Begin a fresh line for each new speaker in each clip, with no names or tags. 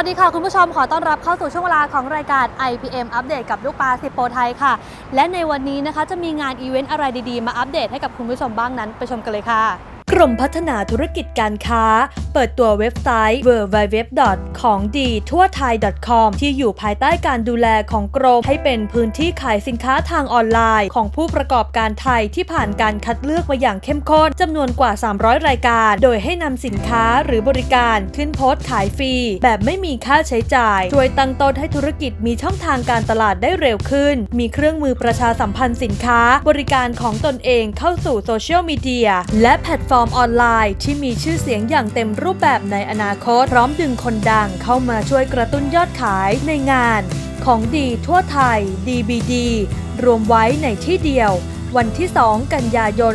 ัสดีค่ะ คุณผู้ชมขอต้อนรับเข้าสู่ช่วงเวลาของรายการ IPM อัปเดตกับลูกปลาสิโปไทยค่ะ และในวันนี้นะคะจะมีงานอีเวนต์อะไรดีๆ มาอัปเดตให้กับคุณผู้ชมบ้างนั้นไปชมกันเลยค่ะ กรมพัฒนาธุรกิจการค้า เปิดตัวเว็บไซต์ www. ของดีทั่วไทย .com ที่อยู่ภายใต้การดูแลของกรม ให้เป็นพื้นที่ขายสินค้าทางออนไลน์ ของผู้ประกอบการไทยที่ผ่านการคัดเลือกมาอย่างเข้มข้นจำนวนกว่า 300 รายการ โดยให้นำสินค้าหรือบริการขึ้นโพสต์ขายฟรี แบบไม่มีค่าใช้จ่าย ช่วยตั้งต้นให้ธุรกิจมีช่องทางการตลาดได้เร็วขึ้น มีเครื่องมือประชาสัมพันธ์สินค้า บริการของตนเองเข้าสู่โซเชียลมีเดียและแพลตฟอร์ร์มออนไลน์ที่มีชื่อเสียงอย่างเต็มรูปแบบในอนาคต พร้อมดึงคนดังเข้ามาช่วยกระตุ้นยอดขายในงาน ของดีทั่วไทย DBD รวมไว้ในที่เดียว วันที่ 2 กันยายน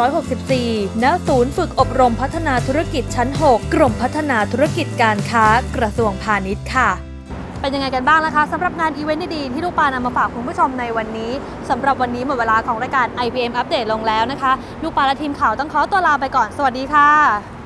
2564 ณ ศูนย์ฝึกอบรมพัฒนาธุรกิจชั้น 6 กรมพัฒนาธุรกิจการค้ากระทรวงพาณิชย์ค่ะ เป็นยังไงกันบ้างนะคะสำหรับงานอีเวนต์ดีๆที่ลูกปลานำมาฝากคุณผู้ชมในวันนี้สำหรับวันนี้หมดเวลาของรายการ IPM อัปเดตลงแล้วนะคะ ลูกปลาและทีมข่าวต้องขอตัวลาไปก่อนสวัสดีค่ะ